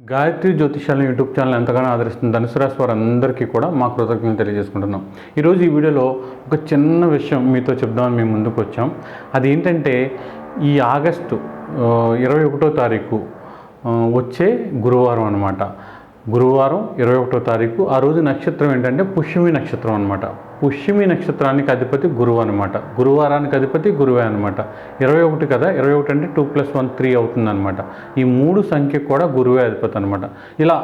Gayatri జ్యోతిషాలను YouTube channel ఎంతగానో ఆదరిస్తుంది. ధనుసు రాశి వారందరికీ కూడా మా కృతజ్ఞతలు తెలియజేసుకుంటున్నాం. ఈరోజు ఈ వీడియోలో ఒక చిన్న విషయం మీతో చెప్దామని మేము ముందుకు వచ్చాం. అది ఏంటంటే ఈ ఆగస్టు ఇరవై ఒకటో తారీఖు వచ్చే గురువారం అనమాట గురువారం ఇరవై ఒకటో తారీఖు ఆ రోజు నక్షత్రం ఏంటంటే పుష్యమి నక్షత్రం అనమాట పుష్యమి నక్షత్రానికి అధిపతి గురువు అనమాట గురువారానికి అధిపతి గురువే అనమాట ఇరవై ఒకటి కదా ఇరవై ఒకటి అంటే టూ ప్లస్ వన్ త్రీ అవుతుంది అనమాట ఈ మూడు సంఖ్య కూడా గురువే అధిపతి అనమాట ఇలా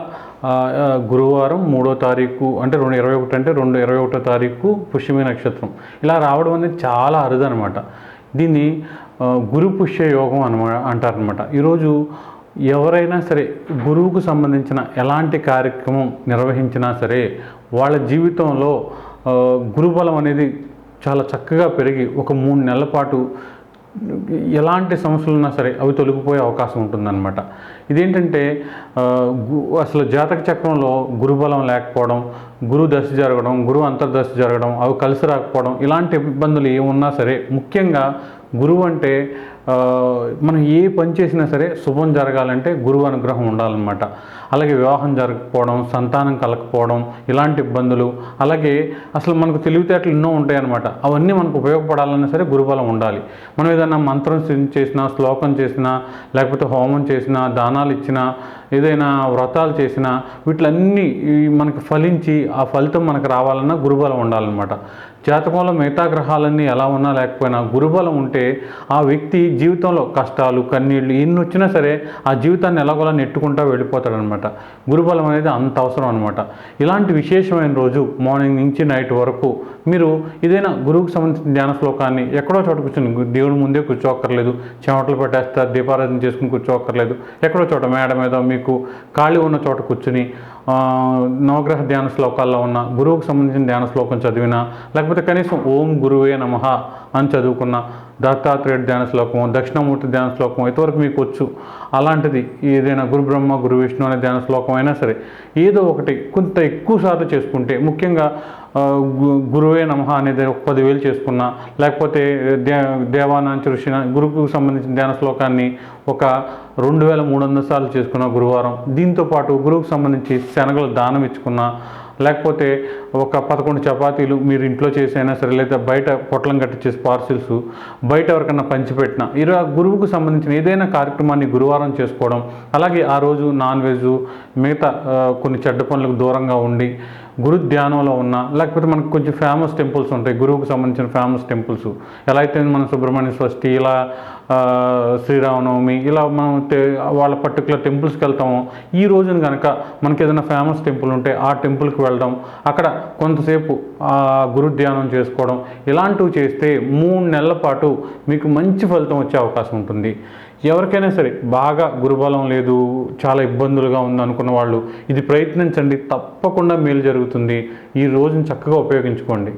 గురువారం మూడో తారీఖు అంటే రెండు ఇరవై ఒకటి అంటే రెండు ఇరవై ఒకటో తారీఖు పుష్యమి నక్షత్రం. ఇలా రావడం అనేది చాలా అరుదు అనమాట దీన్ని గురు పుష్య యోగం అనమాట అంటారనమాట ఈరోజు ఎవరైనా సరే గురువుకు సంబంధించిన ఎలాంటి కార్యక్రమం నిర్వహించినా సరే వాళ్ళ జీవితంలో గురుబలం అనేది చాలా చక్కగా పెరిగి ఒక మూడు నెలల పాటు ఎలాంటి సమస్యలు ఉన్నా సరే అవి తొలగిపోయే అవకాశం ఉంటుందన్నమాట. ఇదేంటంటే గు- అసలు జాతక చక్రంలో గురుబలం లేకపోవడం గురు దశ జరగడం గురువు అంతర్దశ జరగడం అవి కలిసి రాకపోవడం ఇలాంటి ఇబ్బందులు ఏమున్నా సరే ముఖ్యంగా గురువు అంటే మనం ఏ పని చేసినా సరే శుభం జరగాలంటే గురువు అనుగ్రహం ఉండాలన్నమాట. అలాగే వివాహం జరగకపోవడం సంతానం కలగకపోవడం ఇలాంటి ఇబ్బందులు అలాగే అసలు మనకు తెలివితేటలు ఎన్నో ఉంటాయన్నమాట. అవన్నీ మనకు ఉపయోగపడాలన్నా సరే గురుబలం ఉండాలి. మనం ఏదైనా మంత్రం చేసినా శ్లోకం చేసినా లేకపోతే హోమం చేసినా దానాలు ఇచ్చినా ఏదైనా వ్రతాలు చేసినా వీటిలన్నీ మనకు మనకి ఫలించి ఆ ఫలితం మనకు రావాలన్నా గురుబలం ఉండాలన్నమాట. జాతకంలో మిగతా గ్రహాలన్నీ ఎలా ఉన్నా లేకపోయినా గురుబలం ఉంటే ఆ వ్యక్తి జీవితంలో కష్టాలు కన్నీళ్ళు ఎన్ని వచ్చినా సరే ఆ జీవితాన్ని ఎలాగోలా నెట్టుకుంటా వెళ్ళిపోతాడనమాట. గురుబలం అనేది అంత అవసరం అనమాట. ఇలాంటి విశేషమైన రోజు మార్నింగ్ నుంచి నైట్ వరకు మీరు ఏదైనా గురువుకు సంబంధించిన ధ్యాన శ్లోకాన్ని ఎక్కడో చోట కూర్చొని దేవుడి ముందే కూర్చోక్కర్లేదు చెమటలు పెట్టేస్తారు దీపారాధన చేసుకుని కూర్చోక్కర్లేదు ఎక్కడో చోట మేడ మీద మీకు ఖాళీ ఉన్న చోట కూర్చుని నవగ్రహ ధ్యాన శ్లోకాల్లో ఉన్న గురువుకు సంబంధించిన ధ్యాన శ్లోకం చదివినా లేకపోతే కనీసం ఓం గురువే నమ అని చదువుకున్న దత్తాత్రేయ ధ్యాన శ్లోకం దక్షిణామూర్తి ధ్యాన శ్లోకం ఇంతవరకు మీకు వచ్చు. అలాంటిది ఏదైనా గురు బ్రహ్మ గురు విష్ణు అనే ధ్యాన శ్లోకం అయినా సరే ఏదో ఒకటి కొంత ఎక్కువ సార్లు చేసుకుంటే ముఖ్యంగా గు- గురువే నమః అనేది ఒక పదివేలు చేసుకున్నా లేకపోతే దే దేవానాంచ ఋషి గురువుకు సంబంధించిన ధ్యాన శ్లోకాన్ని ఒక రెండు వేల మూడు వందల సార్లు చేసుకున్న గురువారం దీంతో పాటు గురువుకు సంబంధించి శనగలు దానం ఇచ్చుకున్నా లేకపోతే ఒక పదకొండు చపాతీలు మీరు ఇంట్లో చేసైనా సరే లేదా బయట పొట్లం కట్టించేసి పార్సిల్స్ బయట ఎవరికన్నా పంచిపెట్టిన ఇలా గురువుకు సంబంధించిన ఏదైనా కార్యక్రమాన్ని గురువారం చేసుకోవడం అలాగే ఆ రోజు నాన్ వెజ్ మిగతా కొన్ని చెడ్డ పనులకు దూరంగా ఉండి గురు ధ్యానంలో ఉన్న లేకపోతే మనకు కొంచెం ఫేమస్ టెంపుల్స్ ఉంటాయి. గురువుకు సంబంధించిన ఫేమస్ టెంపుల్స్ ఎలా అయితే మన సుబ్రహ్మణ్య షష్ఠి ఇలా శ్రీరామనవమి ఇలా మనం వాళ్ళ పర్టికులర్ టెంపుల్స్కి వెళ్తాము. ఈ రోజున కనుక మనకి ఏదైనా ఫేమస్ టెంపుల్ ఉంటే ఆ టెంపుల్కి వెళ్ళడం అక్కడ కొంతసేపు ఆ గురు ధ్యానం చేసుకోవడం. ఇలాంటివి చేస్తే మూడు నెలల పాటు మీకు మంచి ఫలితం వచ్చే అవకాశం ఉంటుంది. ఎవరికైనా సరే బాగా గురుబలం లేదు చాలా ఇబ్బందులుగా ఉంది అనుకున్న వాళ్ళు ఇది ప్రయత్నించండి తప్పకుండా మేలు జరుగుతుంది. ఈ రోజుని చక్కగా ఉపయోగించుకోండి.